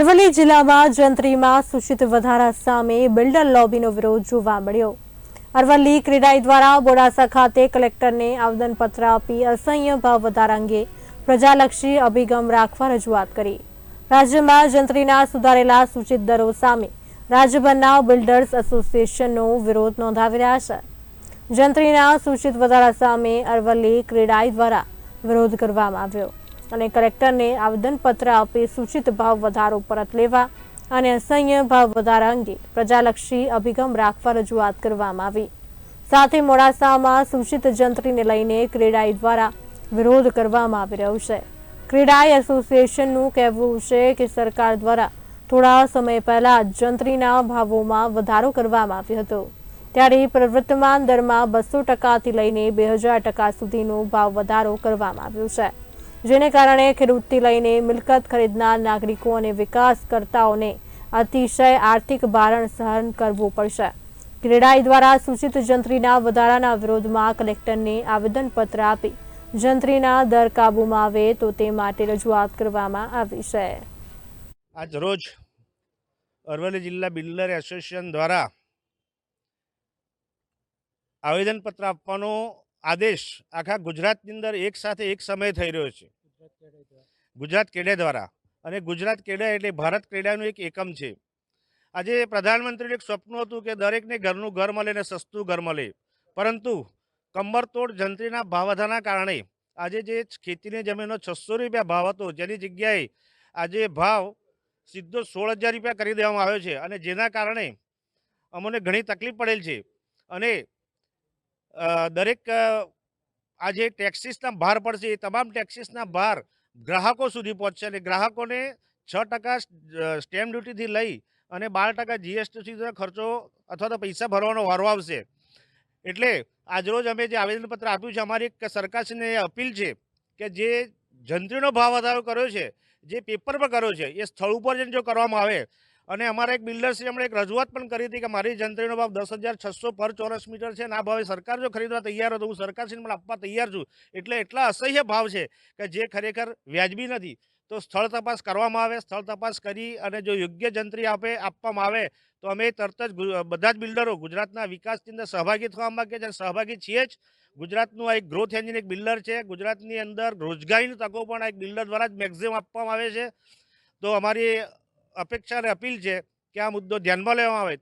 અરવલ્લી જિલ્લામાં જંત્રીમાં સૂચિત વધારા સામે બિલ્ડર લોબીનો વિરોધ જોવા મળ્યો. અરવલ્લી ક્રેડાઈ દ્વારા બોડાસા ખાતે કલેક્ટરને આવેદનપત્ર આપી અસહ્ય ભાવ વધારા અંગે પ્રજાલક્ષી અભિગમ રાખવા રજૂઆત કરી. રાજ્યમાં જંત્રીના સુધારેલા સૂચિત દરો સામે રાજ્યભરના બિલ્ડર્સ એસોસિએશનનો વિરોધ નોંધાવી રહ્યા છે. જંત્રીના સૂચિત વધારા સામે અરવલ્લી ક્રેડાઈ દ્વારા વિરોધ કરવામાં આવ્યો. અને કલેક્ટરને આવેદનપત્ર આપી સૂચિત ભાવ વધારો પરત લેવા અને અસહ્ય ભાવ વધારા અંગે પ્રજાલક્ષી અભિગમ રાખવા રજૂઆત કરવામાં આવી. સાથે મોડાસામાં સૂચિત જંત્રીને લઈને ક્રેડાઈ દ્વારા વિરોધ કરવામાં આવી રહ્યો છે. ક્રેડાઈ એસોસિએશનનું કહેવું છે કે સરકાર દ્વારા થોડા સમય પહેલા જંત્રીના ભાવોમાં વધારો કરવામાં આવ્યો હતો. ત્યારે પ્રવર્તમાન દરમાં બસો ટકાથી લઈને બે હજાર ટકા સુધીનો ભાવ વધારો કરવામાં આવ્યો છે. જેને કારણે ખેડૂતથી લઈને મિલકત ખરીદનાર નાગરિકો અને વિકાસકર્તાઓને અતિશય આર્થિક ભારણ સહન કરવું પડશે. ક્રેડાઈ દ્વારા સૂચિત જંત્રીના વધારાના વિરોધમાં કલેક્ટરને આવેદનપત્ર આપી જંત્રીના દર કાબૂમાં આવે તો તે માટે રજૂઆત કરવામાં આવી છે. આજ અરવલ્લી જિલ્લા બિલ્ડર એસોસિએશન દ્વારા આવેદનપત્ર આપવાનો આદેશ આખા ગુજરાતની અંદર એક સાથે એક સમયે થઈ રહ્યો છે. ગુજરાત કેડે દ્વારા. અને ગુજરાત કેડા એટલે ભારત કેડાનું એક એકમ છે. આજે પ્રધાનમંત્રીનું એક સ્વપ્ન હતું કે દરેકને ઘરનું ઘર મળે અને સસ્તું ઘર મળે. પરંતુ કમરતોડ જંત્રીના ભાવ વધારાના કારણે આજે જે ખેતીની જમીનનો છસો રૂપિયા ભાવ હતો જેની જગ્યાએ આજે ભાવ સીધો સોળ હજાર રૂપિયા કરી દેવામાં આવ્યો છે. અને જેના કારણે અમને ઘણી તકલીફ પડેલ છે. અને દરેક આ જે ટેક્સીસના ભાર પડશે એ તમામ ટેક્સીસના ભાર ગ્રાહકો સુધી પહોંચશે અને ગ્રાહકોને છ ટકા સ્ટેમ્પ ડ્યુટીથી લઈ અને બાર ટકા જીએસટી સુધીનો ખર્ચો અથવા તો પૈસા ભરવાનો વારો આવશે. એટલે આજરોજ અમે જે આવેદનપત્ર આપ્યું છે, અમારી એક સરકારશ્રીને અપીલ છે કે જે જંત્રીનો ભાવ વધારો કર્યો છે, જે પેપર પર કર્યો છે, એ સ્થળ ઉપર જઈને જો કરવામાં આવે અને અમારા એક બિલ્ડરશ્રી એમણે એક રજૂઆત પણ કરી હતી કે મારી જંત્રીનો ભાવ દસ હજાર છસો પર ચોરસ મીટર છે અને આ ભાવે સરકાર જો ખરીદવા તૈયાર હતો હું સરકારશ્રીને પણ આપવા તૈયાર છું. એટલે એટલા અસહ્ય ભાવ છે કે જે ખરેખર વ્યાજબી નથી. તો સ્થળ તપાસ કરવામાં આવે, સ્થળ તપાસ કરી અને જો યોગ્ય જંત્રી આપે, આપવામાં આવે, તો અમે તરત જ બધા જ બિલ્ડરો ગુજરાતના વિકાસની અંદર સહભાગી થવા માગીએ છીએ સહભાગી છીએ જ. ગુજરાતનું આ એક ગ્રોથ એન્જિન એક બિલ્ડર છે. ગુજરાતની અંદર રોજગારીની તકો પણ આ એક બિલ્ડર દ્વારા જ મેક્ઝિમમ આપવામાં આવે છે. તો અમારી અપેક્ષા અને અપીલ છે કે આ મુદ્દો ધ્યાનમાં લેવામાં આવે.